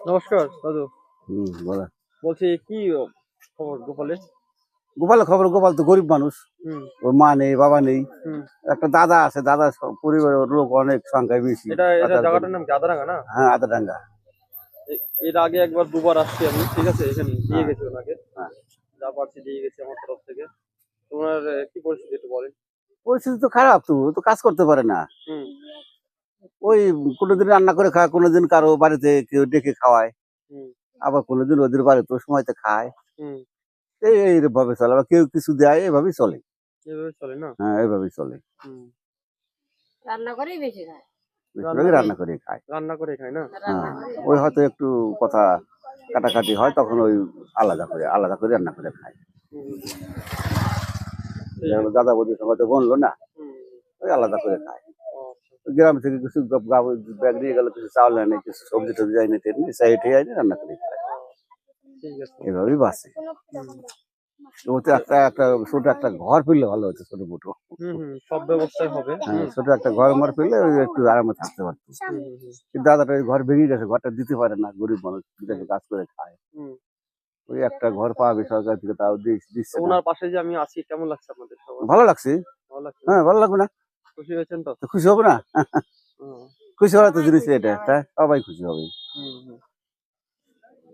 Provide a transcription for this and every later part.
নমস্কার দাদু। হুম বলে বলছি কি খবর গোপালের? গোপালের খবর গোপাল তো গরিব মানুষ। ওর মা নেই বাবা নেই। একটা দাদা আছে দাদা পরিবারের লোক অনেক সংখ্যায় বেশি। জায়গাটার নাম কি? আদারাঙ্গা না? হ্যাঁ আদাডাঙ্গা এ- এর আগে একবার দুবার আসছি আমি ঠিক আছে? এখানে দিয়ে গেছি ওনাকে। হ্যাঁ। যা পারছি দিয়ে গেছি আমার তরফ থেকে। তো ওনার আহ, কি পরিস্থিতি একটু বলেন। পরিস্থিতি তো খারাপ তো তো কাজ করতে পারে না। হুম। ওই কোনোদিন রান্না করে খায় কোনোদিন কারও বাড়িতে কেউ ডেকে খাওয়ায়। আবার কোনোদিন ওদের বাড়িতে সময়তে খায়। হুম। এই এইভাবে চলে। আবার কেউ কিছু দেয় এইভাবেই চলে। চলে না? হ্যাঁ চলে। রান্না করেই বেশি খায়। রান্না করে খায়। রান্না করে খায় না? হ্যাঁ ওই হয়তো একটু কথা কাটাকাটি হয় তখন ওই আলাদা করে আলাদা করে রান্না করে খায়। দাদা বৌদির সঙ্গে তো বলল না ওই আলাদা করে খায়। গ্রাম থেকে কিছু ব্যাগ নিয়ে গেল কিছু চাউল আনে কিছু সবজি টবজি আইনে টেনে সাইড আইনে রান্না করে এভাবেই বাঁচে ওতে একটা একটা ছোট একটা ঘর পেলে ভালো হতো ছোট মোটো। সব হবে। হ্যাঁ ছোট একটা ঘর মার পেলে ওই একটু আরামে থাকতে পারতো। কিন্তু দাদাটা ওই ঘর ভেঙে গেছে ঘরটা দিতে পারে না গরিব মানুষ বিদেশে কাজ করে খায়। ওই একটা ঘর পাবে সরকার থেকে তাও দিচ্ছে ওনার পাশে যে আমি আছি কেমন লাগছে আপনাদের ভালো লাগছে। ভালো লাগছে। হ্যাঁ ভালো লাগবে না। খুশি হয়েছেন তো? তো খুশি হবে না? খুশি হওয়ার তো জিনিস এটা তাই? সবাই খুশি হবে।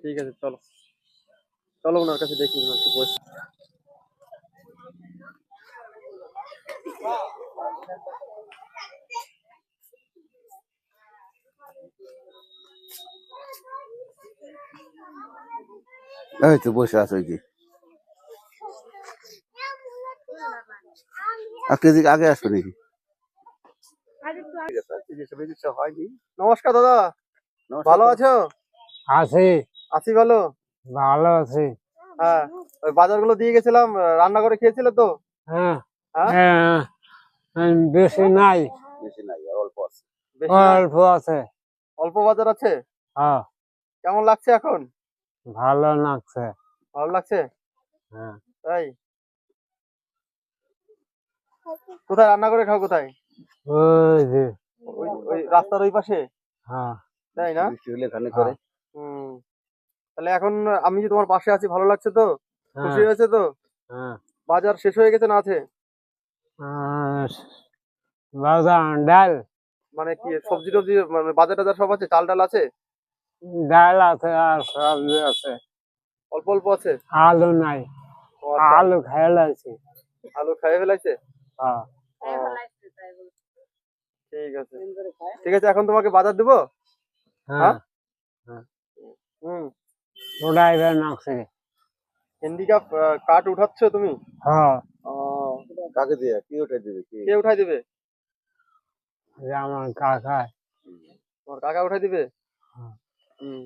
ঠিক আছে চলো। চলো ওনার কাছে দেখি ওনার কি এই তো বসে আছে ওই যে আর কেজি আগে আসবে নাকি? নমস্কার দাদা। ভালো আছো? আছি। আছি ভালো? ভালো আছি। হ্যাঁ ওই বাজারগুলো দিয়ে গেছিলাম রান্না করে খেয়েছিলে তো? হ্যাঁ। হ্যাঁ? হ্যাঁ, বেশি নাই। বেশি নাই অল্প আছে। অল্প আছে। অল্প বাজার আছে? হ্যাঁ। কেমন লাগছে এখন? ভালো লাগছে। ভালো লাগছে? হ্যাঁ। তাই কোথায় রান্না করে খাও কোথায়? ওই যে ওই ওই রাস্তার ওই পাশে? হ্যাঁ। তাই না? বৃষ্টি হলে এখানে করে। হুম। তাহলে এখন আমি যে তোমার পাশে আছি ভালো লাগছে তো? খুশি হ্যাঁ, হয়েছে তো? হ্যাঁ। বাজার শেষ হয়ে গেছে না আছে? বাদাম ডাল। মানে কি সবজি টবজি মানে বাজার টাজার সব আছে? চাল ডাল আছে? ডাল আছে আর সবজি আছে। অল্প অল্প আছে? আলু নাই। ও আচ্ছা, আলু খেয়ে লাগছে আলু খাইয়ে ফেলাইছে হ্যাঁ। ঠিক আছে ঠিক আছে এখন তোমাকে বাজার দেবো হ্যাঁ হুম হ্যান্ডিক্যাপ উঠাচ্ছ তুমি হ্যাঁ কাকে দিয়ে কি ওটা দিবে কি কে উঠাই দিবে যে আমার কাকা তোমার কাকা উঠাই দিবে হ্যাঁ। হুম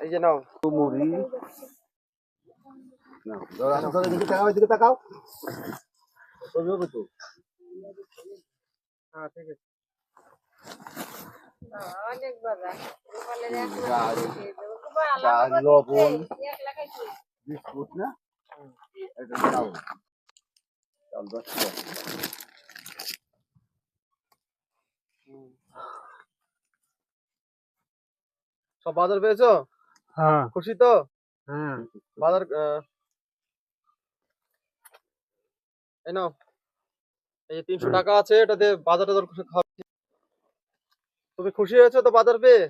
এই যে নাও মুড়ি না তাকাও হ্যাঁ ঠিক আছে। অনেক বাজার। গোপালের এক ডাল, গোপাল ডাল, আমাকে লবণ। দিচ্ছে, এক লাখ আছে। বিস্কুট না? এটা চাউল চাউল দশ সব বাজার পেয়েছ? হ্যাঁ। খুশি তো? হ্যাঁ। বাজার আহ, এই নাও। এই তিনশো টাকা আছে এটাতে বাজার খাওয়া তুমি খুশি হয়েছো তো বাজার পেয়ে?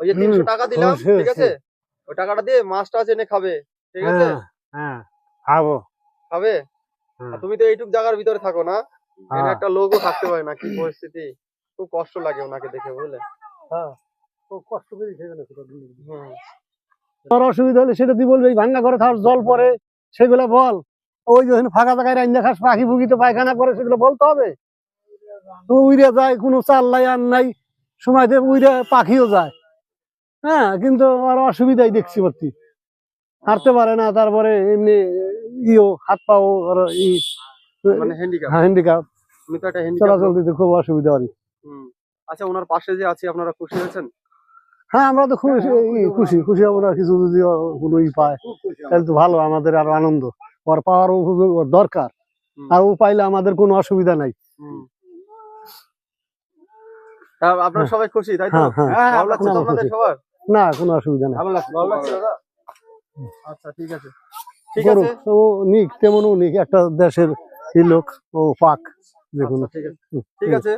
ওই যে তিনশো টাকা দিলাম ঠিক আছে? ওই টাকাটা দিয়ে মাছ টাছ এনে খাবে ঠিক আছে? হ্যাঁ হ্যাঁ খাব। খাবে? তুমি তো এইটুক জায়গার ভিতরে থাকো না। এখানে হ্যাঁ। একটা লোকও থাকতে পারে না কি পরিস্থিতি? খুব কষ্ট লাগে ওনাকে দেখে বুঝলে? হ্যাঁ তোর অসুবিধা হলে সেটা তুই বলবি ভাঙ্গা করে খাওয়ার জল পরে সেগুলো বল। ওই যে ওখানে ফাঁকা জায়গায় রান্না খাস পাখি ফুকি তো পায়খানা করে সেগুলো বলতে হবে। তো উইরে যায় কোনো চাল নাই আর নাই সময় দেব উইরে পাখিও যায়। হ্যাঁ কিন্তু আর অসুবিধাই দেখছি ভর্তি। হাঁটতে পারে না তারপরে এমনি ইও হাত পাও আর ই মানে হ্যান্ডিক্যাপ চলাচল দিতে খুব অসুবিধা হয়। আচ্ছা ওনার পাশে যে আছি আপনারা খুশি হয়েছেন হ্যাঁ আমরা তো খুশি খুশি খুশি হব না কিছু যদি কোনো ই পায় তাহলে তো ভালো আমাদের আরও আনন্দ। ওর পাওয়ার দরকার। আর ও পাইলে আমাদের কোনো অসুবিধা নাই। আপনারা সবাই খুশি তাই তো? হ্যাঁ, হ্যাঁ। ভালো লাগছে আপনাদের সবার? না কোনো অসুবিধা নেই। ভালো লাগছে ভালো লাগছে দাদা? আচ্ছা ঠিক আছে। ঠিক আছে? ও নিক তেমনও নিক একটা দেশের লোক ও পাক যে কোনো। আচ্ছা, ঠিক আছে।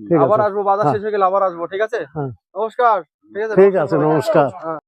ঠিক আছে। আবার আসব বাজার হ্যাঁ। শেষ হয়ে গেলে আবার আসব ঠিক আছে? হ্যাঁ। নমস্কার। ঠিক আছে ঠিক আছে নমস্কার। হ্যাঁ।